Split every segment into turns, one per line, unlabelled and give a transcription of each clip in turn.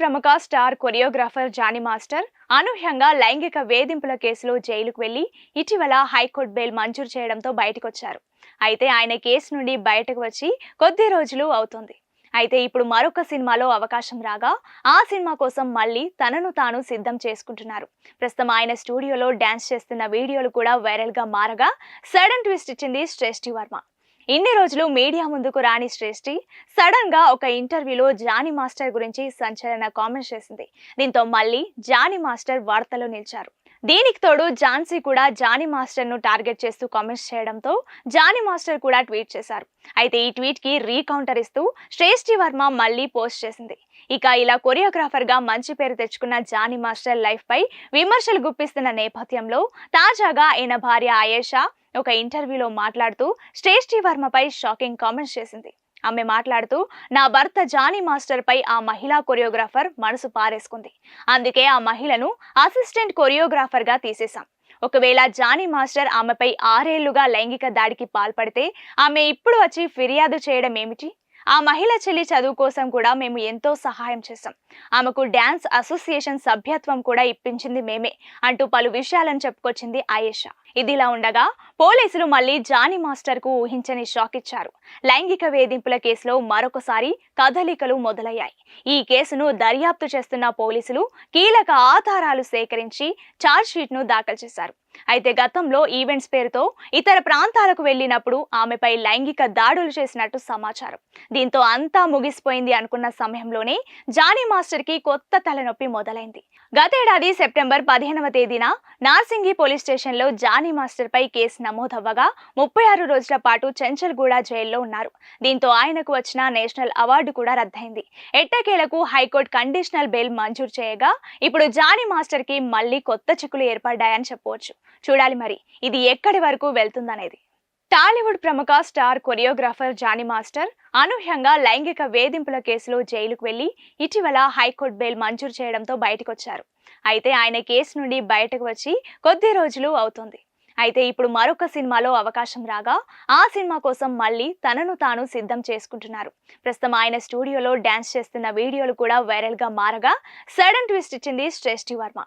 ప్రముఖ star choreographer Johnny master అనూహ్యంగా లైంగిక వేధింపుల కేసులో జైలుకు వెళ్ళి ఇటీవల హైకోర్టు బెయిల్ మంజూరు చేయడంతో బయటకొచ్చారు. అయితే ఆయన కేసు నుండి బయటకు వచ్చి కొద్ది రోజులు అవుతుంది. అయితే ఇప్పుడు మరొక సినిమాలో అవకాశం రాగా ఆ సినిమా కోసం మళ్ళీ తనను తాను సిద్ధం చేసుకుంటున్నారు. ప్రస్తుతం ఆయన స్టూడియోలో డ్యాన్స్ చేస్తున్న వీడియోలు కూడా వైరల్గా మారగా సడన్ ట్విస్ట్ ఇచ్చింది శ్రేష్ఠి వర్మ. ఇన్ని రోజులు మీడియా ముందుకు రాని శ్రేష్ఠి సడన్గా ఒక ఇంటర్వ్యూలో జానీ మాస్టర్ గురించి సంచలన కామెంట్స్ చేసింది. దీంతో మళ్ళీ జానీ మాస్టర్ వార్తలో నిలిచారు. దీనికి తోడు ఝాన్సీ కూడా జానీ మాస్టర్ను టార్గెట్ చేస్తూ కామెంట్స్ చేయడంతో జానీ మాస్టర్ కూడా ట్వీట్ చేశారు. అయితే ఈ ట్వీట్కి రీకౌంటర్ ఇస్తూ శ్రేష్ఠి వర్మ మళ్ళీ పోస్ట్ చేసింది. ఇక ఇలా కొరియోగ్రాఫర్గా మంచి పేరు తెచ్చుకున్న జానీ మాస్టర్ లైఫ్ పై విమర్శలు గుప్పిస్తున్న నేపథ్యంలో తాజాగా ఆయన భార్య ఆయేషా ఒక ఇంటర్వ్యూలో మాట్లాడుతూ శ్రేష్ఠి వర్మపై షాకింగ్ కామెంట్స్ చేసింది. ఆమె మాట్లాడుతూ నా భర్త జానీ మాస్టర్ పై ఆ మహిళా కొరియోగ్రాఫర్ మనసు పారేసుకుంది. అందుకే ఆ మహిళను అసిస్టెంట్ కొరియోగ్రాఫర్గా తీసేశాం. ఒకవేళ జానీ మాస్టర్ ఆమెపై ఆరేళ్ళుగా లైంగిక దాడికి పాల్పడితే ఆమె ఇప్పుడు వచ్చి ఫిర్యాదు చేయడం ఏమిటి ఆ మహిళ చెల్లి చదువు కోసం కూడా మేము ఎంతో సహాయం చేశాం. ఆమెకు డ్యాన్స్ అసోసియేషన్ సభ్యత్వం కూడా ఇప్పించింది మేమే అంటూ పలు విషయాలను చెప్పుకొచ్చింది ఆయేషా. ఇదిలా ఉండగా పోలీసులు మళ్ళీ జానీ మాస్టర్కు ఊహించని షాక్ ఇచ్చారు. లైంగిక వేధింపుల కేసులో మరొకసారి కదలికలు మొదలయ్యాయి. ఈ కేసును దర్యాప్తు చేస్తున్న పోలీసులు కీలక ఆధారాలు సేకరించి ఛార్జ్ షీట్ను దాఖలు చేశారు. అయితే గతంలో ఈవెంట్స్ పేరుతో ఇతర ప్రాంతాలకు వెళ్ళినప్పుడు ఆమెపై లైంగిక దాడులు చేసినట్టు సమాచారం. దీంతో అంతా ముగిసిపోయింది అనుకున్న సమయంలోనే జానీ మాస్టర్కి కొత్త తలనొప్పి మొదలైంది. గతేడాది సెప్టెంబర్ పదిహేనవ తేదీన నార్సింగి పోలీస్ స్టేషన్లో జానీ మాస్టర్ పై కేసు నమోదవ్వగా ముప్పై ఆరు రోజుల పాటు చెంచల్గూడ జైల్లో ఉన్నారు. దీంతో ఆయనకు వచ్చిన నేషనల్ అవార్డు కూడా రద్దయింది. ఎట్టకేలకు హైకోర్టు కండిషనల్ బెయిల్ మంజూరు చేయగా ఇప్పుడు జానీ మాస్టర్కి మళ్ళీ కొత్త చిక్కులు ఏర్పడ్డాయని చెప్పవచ్చు. చూడాలి మరి ఇది ఎక్కడి వరకు వెళ్తుందనేది. టాలీవుడ్ ప్రముఖ స్టార్ కొరియోగ్రాఫర్ జానీ మాస్టర్ అనూహ్యంగా లైంగిక వేధింపుల కేసులో జైలుకు వెళ్ళి ఇటీవల హైకోర్టు బెయిల్ మంజూరు చేయడంతో బయటకొచ్చారు. అయితే ఆయన కేసు నుండి బయటకు వచ్చి కొద్ది రోజులు అవుతుంది. అయితే ఇప్పుడు మరొక సినిమాలో అవకాశం రాగా ఆ సినిమా కోసం మళ్ళీ తనను తాను సిద్ధం చేసుకుంటున్నారు. ప్రస్తుతం ఆయన స్టూడియోలో డ్యాన్స్ చేస్తున్న వీడియోలు కూడా వైరల్గా మారగా సడన్ ట్విస్ట్ ఇచ్చింది శ్రేష్ఠి వర్మ.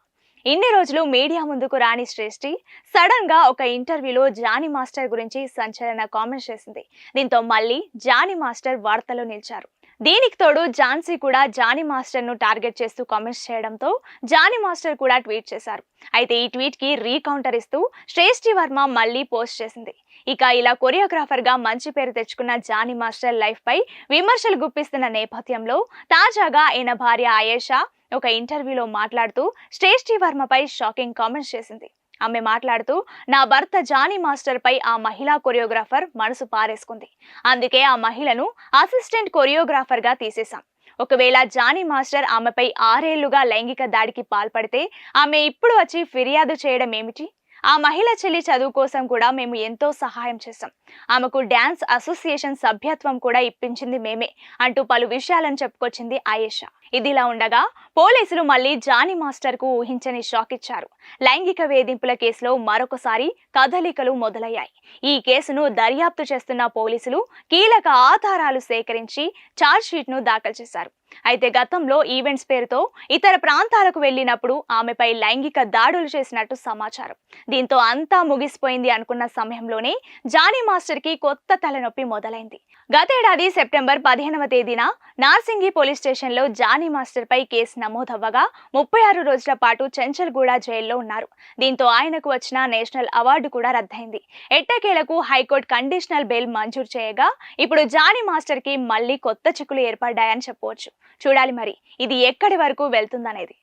ఇన్ని రోజులు మీడియా ముందుకు రాని శ్రేష్ఠి సడన్గా ఒక ఇంటర్వ్యూలో జానీ మాస్టర్ గురించి సంచలన కామెంట్స్ చేసింది. దీంతో మళ్ళీ జానీ మాస్టర్ వార్తలో నిలిచారు. దీనికి తోడు ఝాన్సీ కూడా జానీ మాస్టర్ను టార్గెట్ చేస్తూ కామెంట్స్ చేయడంతో జానీ మాస్టర్ కూడా ట్వీట్ చేశారు. అయితే ఈ ట్వీట్కి రీకౌంటర్ ఇస్తూ శ్రేష్ఠి వర్మ మళ్ళీ పోస్ట్ చేసింది. ఇక ఇలా కొరియోగ్రాఫర్గా మంచి పేరు తెచ్చుకున్న జానీ మాస్టర్ లైఫ్ పై విమర్శలు గుప్పిస్తున్న నేపథ్యంలో తాజాగా ఆయన భార్య ఆయేషా ఒక ఇంటర్వ్యూలో మాట్లాడుతూ శ్రేష్ఠి వర్మపై షాకింగ్ కామెంట్స్ చేసింది. ఆమె మాట్లాడుతూ నా భర్త జానీ మాస్టర్ పై ఆ మహిళా కొరియోగ్రాఫర్ మనసు పారేసుకుంది. అందుకే ఆ మహిళను అసిస్టెంట్ కొరియోగ్రాఫర్గా తీసేశాం. ఒకవేళ జానీ మాస్టర్ ఆమెపై ఆరేళ్ళుగా లైంగిక దాడికి పాల్పడితే ఆమె ఇప్పుడు వచ్చి ఫిర్యాదు చేయడం ఏమిటి ఆ మహిళ చెల్లి చదువు కోసం కూడా మేము ఎంతో సహాయం చేశాం. ఆమెకు డ్యాన్స్ అసోసియేషన్ సభ్యత్వం కూడా ఇప్పించింది మేమే అంటూ పలు విషయాలను చెప్పుకొచ్చింది ఆయేషా. ఇదిలా ఉండగా పోలీసులు మళ్ళీ జానీ మాస్టర్కు ఊహించని షాక్ ఇచ్చారు. లైంగిక వేధింపుల కేసులో మరొకసారి కదలికలు మొదలయ్యాయి. ఈ కేసును దర్యాప్తు చేస్తున్న పోలీసులు కీలక ఆధారాలు సేకరించి ఛార్జ్ షీట్ను దాఖలు చేశారు. అయితే గతంలో ఈవెంట్స్ పేరుతో ఇతర ప్రాంతాలకు వెళ్ళినప్పుడు ఆమెపై లైంగిక దాడులు చేసినట్టు సమాచారం. దీంతో అంతా ముగిసిపోయింది అనుకున్న సమయంలోనే జానీ మాస్టర్కి కొత్త తలనొప్పి మొదలైంది. గతేడాది సెప్టెంబర్ పదిహేనవ తేదీన నార్సింగి పోలీస్ స్టేషన్లో జానీ మాస్టర్ పై కేసు నమోదవ్వగా ముప్పై ఆరు రోజుల పాటు చెంచల్గూడ జైల్లో ఉన్నారు. దీంతో ఆయనకు వచ్చిన నేషనల్ అవార్డు కూడా రద్దయింది. ఎట్టకేలకు హైకోర్టు కండిషనల్ బెయిల్ మంజూరు చేయగా ఇప్పుడు జానీ మాస్టర్కి మళ్ళీ కొత్త చిక్కులు ఏర్పడ్డాయని చెప్పవచ్చు. చూడాలి మరి. ఇది ఎక్కడి వరకు వెళ్తుందనేది.